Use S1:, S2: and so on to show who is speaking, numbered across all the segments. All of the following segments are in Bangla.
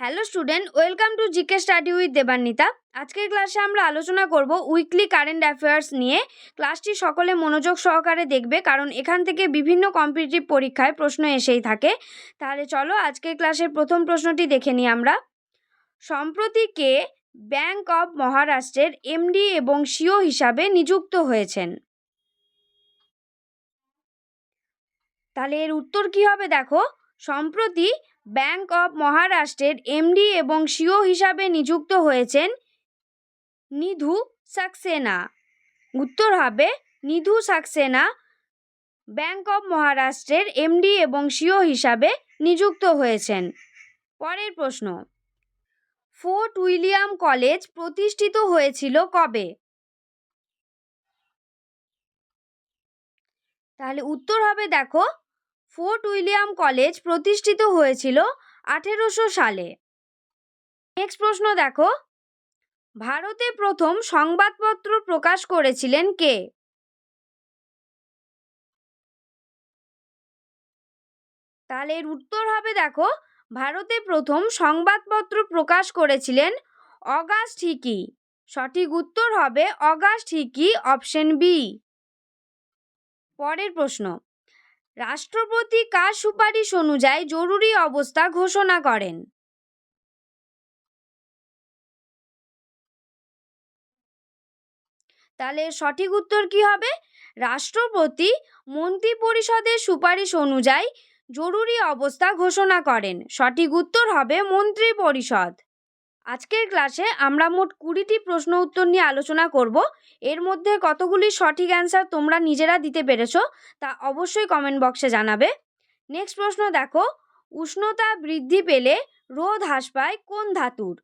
S1: Hello student welcome to GK study with Debanwita আজকের ক্লাসে আমরা আলোচনা করব উইকলি কারেন্ট অ্যাফেয়ার্স নিয়ে। ক্লাসটি সকলে মনোযোগ সহকারে দেখবে, কারণ এখান থেকে বিভিন্ন কম্পিটিটিভ পরীক্ষায় প্রশ্ন এসেই থাকে। তাহলে চলো আজকের ক্লাসের প্রথম প্রশ্নটি দেখে নিই আমরা। সম্প্রতি কে ব্যাংক অফ মহারাষ্ট্রের এমডি এবং সিও হিসাবে নিযুক্ত হয়েছেন? তাহলে এর উত্তর কি হবে দেখো? সম্প্রতি ব্যাংক অফ মহারাষ্ট্রের এমডি এবং সিও হিসাবে নিযুক্ত হয়েছেন নিধু সাক্সেনা। উত্তর হবে নিধু সাক্সেনা, ব্যাংক অফ মহারাষ্ট্রের এমডি এবং সিও হিসাবে নিযুক্ত হয়েছেন। পরের প্রশ্ন, ফোর্ট উইলিয়াম কলেজ প্রতিষ্ঠিত হয়েছিল কবে? তাহলে উত্তর হবে দেখো ফোর্ট উইলিয়াম কলেজ প্রতিষ্ঠিত হয়েছিল আঠেরোশো সালে। নেক্সট প্রশ্ন দেখো। ভারতে প্রথম সংবাদপত্র প্রকাশ করেছিলেন কে? তাহলে এর উত্তর হবে দেখো, ভারতে প্রথম সংবাদপত্র প্রকাশ করেছিলেন অগাস্ট হিকি সঠিক উত্তর হবে অগাস্ট হিকি অপশন বি। পরের প্রশ্ন। রাষ্ট্রপতি কার সুপারিশ অনুযায়ী জরুরি অবস্থা ঘোষণা করেন? তাহলে সঠিক উত্তর কি হবে? রাষ্ট্রপতি মন্ত্রী পরিষদের সুপারিশ অনুযায়ী জরুরি অবস্থা ঘোষণা করেন। সঠিক উত্তর হবে মন্ত্রী পরিষদ আজকের ক্লাসে আমরা মোট কুড়িটি প্রশ্ন উত্তর নিয়ে আলোচনা করব। এর মধ্যে কতগুলি সঠিক অ্যান্সার তোমরা নিজেরা দিতে পেরেছ তা অবশ্যই কমেন্ট বক্সে জানাবে। নেক্সট প্রশ্ন দেখো, উষ্ণতা বৃদ্ধি পেলে রোদ হ্রাস পায় কোন ধাতুর?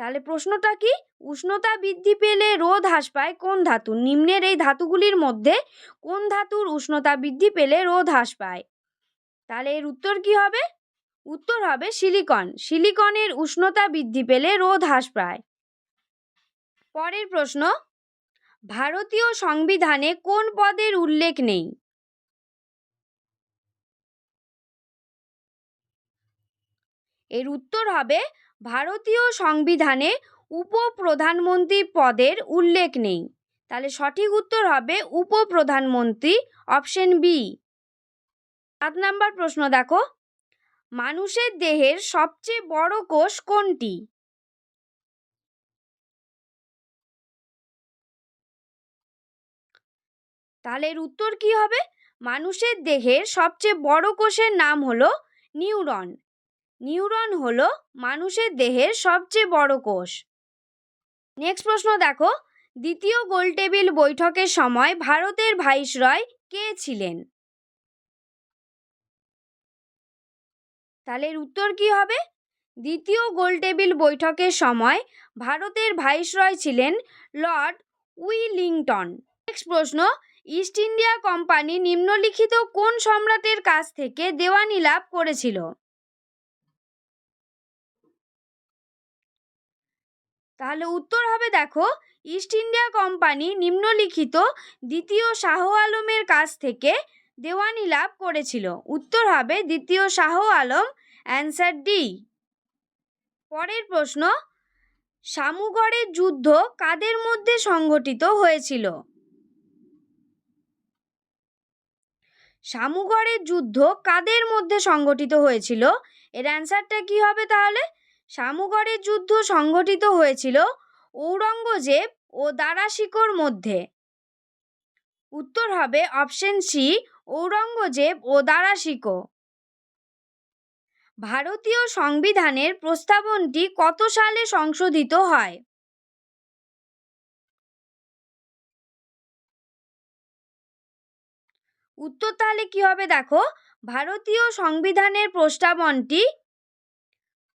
S1: তাহলে প্রশ্নটা কি? উষ্ণতা বৃদ্ধি পেলে রোদ হ্রাস পায় কোন ধাতু নিম্নের এই ধাতুগুলির মধ্যে কোন ধাতুর উষ্ণতা বৃদ্ধি পেলে রোদ হ্রাস পায়? তাহলে এর উত্তর কি হবে? উত্তর হবে সিলিকন। সিলিকনের উষ্ণতা বৃদ্ধি পেলে রোদ হ্রাস পায়। পরের প্রশ্ন, ভারতীয় সংবিধানে কোন পদের উল্লেখ নেই? এর উত্তর হবে, ভারতীয় সংবিধানে উপপ্রধানমন্ত্রী পদের উল্লেখ নেই। তাহলে সঠিক উত্তর হবে উপপ্রধানমন্ত্রী অপশন বি। সাত নাম্বার প্রশ্ন দেখো। মানুষের দেহের সবচেয়ে বড় কোষ কোনটি? তাহলে উত্তর কি হবে? মানুষের দেহের সবচেয়ে বড় কোষের নাম হলো নিউরন। নিউরন হলো মানুষের দেহের সবচেয়ে বড় কোষ। নেক্সট প্রশ্ন দেখো। দ্বিতীয় গোলটেবিল বৈঠকের সময় ভারতের ভাইসরয় কে ছিলেন? তাহলে এর উত্তর কি হবে? দ্বিতীয় গোলটেবিল বৈঠকের সময় ভারতের ভাইসরয় ছিলেন লর্ড উইলিংটন। নেক্সট প্রশ্ন, ইস্ট ইন্ডিয়া কোম্পানি নিম্নলিখিত কোন সম্রাটের কাছ থেকে দেওয়ানি লাভ করেছিল? তাহলে উত্তর হবে দেখো, ইস্ট ইন্ডিয়া কোম্পানি নিম্নলিখিত দ্বিতীয় শাহ আলমের কাছ থেকে দেওয়ানি লাভ করেছিল। উত্তর হবে দ্বিতীয় শাহ আলম। Answer D. পরের প্রশ্ন, শামুগড়ের যুদ্ধ কাদের মধ্যে সংঘটিত হয়েছিল? শামুগড়ের যুদ্ধ কাদের মধ্যে সংঘটিত হয়েছিল? এর অ্যান্সারটা কি হবে তাহলে? শামুগড়ের যুদ্ধ সংঘটিত হয়েছিল ঔরঙ্গজেব ও দারাশিকোর মধ্যে। উত্তর হবে অপশন সি ঔরঙ্গজেব ও দারাশিকো ভারতীয় সংবিধানের প্রস্তাবনটি কত সালে সংশোধিত হয়? উত্তর তাহলে কি হবে দেখো? ভারতীয় সংবিধানের প্রস্তাবনটি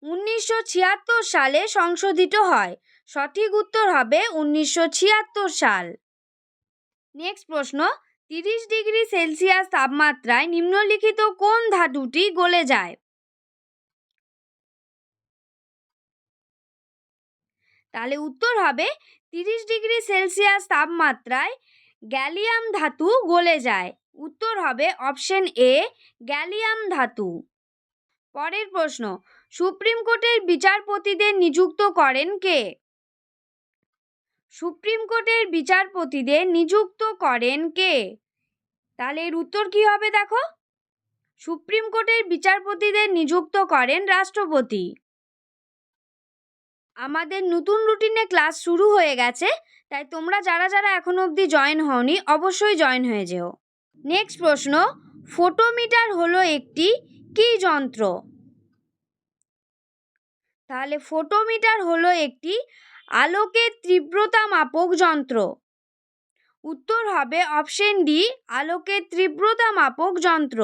S1: উনিশশো ছিয়াত্তর সালে সংশোধিত হয়। সঠিক উত্তর হবে উনিশশো ছিয়াত্তর সাল। নেক্সট প্রশ্ন তিরিশ ডিগ্রি সেলসিয়াস তাপমাত্রায় নিম্নলিখিত কোন ধাতুটি গলে যায়? তাহলে উত্তর হবে তিরিশ ডিগ্রি সেলসিয়াস তাপমাত্রায় গ্যালিয়াম ধাতু গলে যায়। উত্তর হবে অপশন এ, গ্যালিয়াম ধাতু। পরের প্রশ্ন, সুপ্রিম কোর্টের বিচারপতিদের নিযুক্ত করেন কে? সুপ্রিম কোর্টের বিচারপতিদের নিযুক্ত করেন কে? তাহলে এর উত্তর কি হবে দেখো? সুপ্রিম কোর্টের বিচারপতিদের নিযুক্ত করেন রাষ্ট্রপতি। আমাদের নতুন রুটিনে ক্লাস শুরু হয়ে গেছে, তাই তোমরা যারা যারা এখনও অবধি জয়েন হওনি, অবশ্যই জয়েন হয়ে যেও। নেক্সট প্রশ্ন, ফোটোমিটার হলো একটি কী যন্ত্র? তাহলে ফোটোমিটার হলো একটি আলোকের তীব্রতা মাপক যন্ত্র। উত্তর হবে অপশন ডি, আলোকের তীব্রতা মাপক যন্ত্র।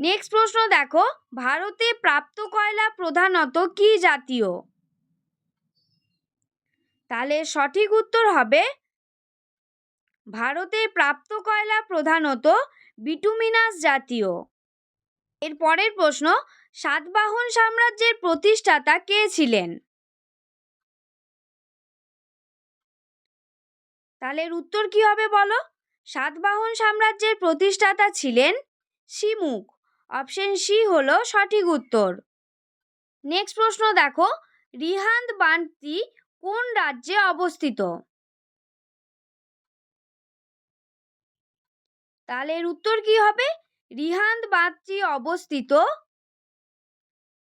S1: নেক্সট প্রশ্ন দেখো, ভারতে প্রাপ্ত কয়লা প্রধানত কি জাতীয়? তাহলে সঠিক উত্তর হবে, ভারতে প্রাপ্ত কয়লা প্রধানত বিটুমিনাস জাতীয়। এর পরের প্রশ্ন, সাতবাহন সাম্রাজ্যের প্রতিষ্ঠাতা কে ছিলেন? তাহলে এর উত্তর কি হবে বলো? সাতবাহন সাম্রাজ্যের প্রতিষ্ঠাতা ছিলেন শিমুখ অপশন সি হলো সঠিক উত্তর। নেক্সট প্রশ্ন দেখো, রিহান্দ বাঁধটি কোন রাজ্যে অবস্থিত? তাহলে এর উত্তর কি হবে? রিহান্দ বাঁধটি অবস্থিত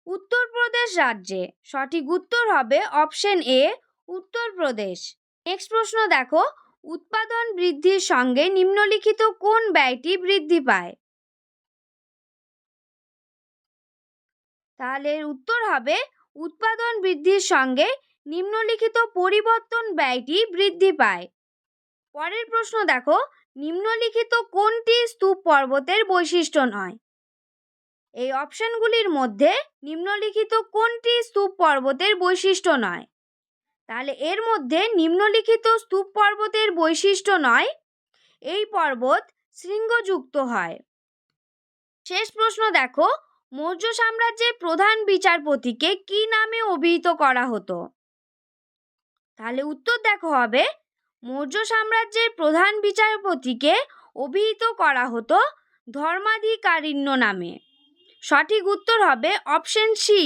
S1: উত্তরপ্রদেশ রাজ্যে। সঠিক উত্তর হবে অপশন এ উত্তরপ্রদেশ। নেক্সট প্রশ্ন দেখো উৎপাদন বৃদ্ধির সঙ্গে নিম্নলিখিত কোন ব্যয়টি বৃদ্ধি পায়? তাহলে উত্তর হবে, উৎপাদন বৃদ্ধির সঙ্গে নিম্নলিখিত পরিবর্তন ব্যয়টি বৃদ্ধি পায়। পরের প্রশ্ন দেখো, নিম্নলিখিত কোনটি স্তূপ পর্বতের বৈশিষ্ট্য নয়? এই অপশনগুলির মধ্যে নিম্নলিখিত কোনটি স্তূপ পর্বতের বৈশিষ্ট্য নয়? তাহলে এর মধ্যে নিম্নলিখিত স্তূপ পর্বতের বৈশিষ্ট্য নয়। এই পর্বত শৃঙ্গযুক্ত হয়। শেষ প্রশ্ন দেখো, মৌর্য সাম্রাজ্যের প্রধান বিচারপতিকে কি নামে অভিহিত করা হতো? তাহলে উত্তর দেখো হবে, মৌর্য সাম্রাজ্যের প্রধান বিচারপতিকে অভিহিত করা হতো ধর্মাধিকারিণ্য নামে। সঠিক উত্তর হবে অপশন সি।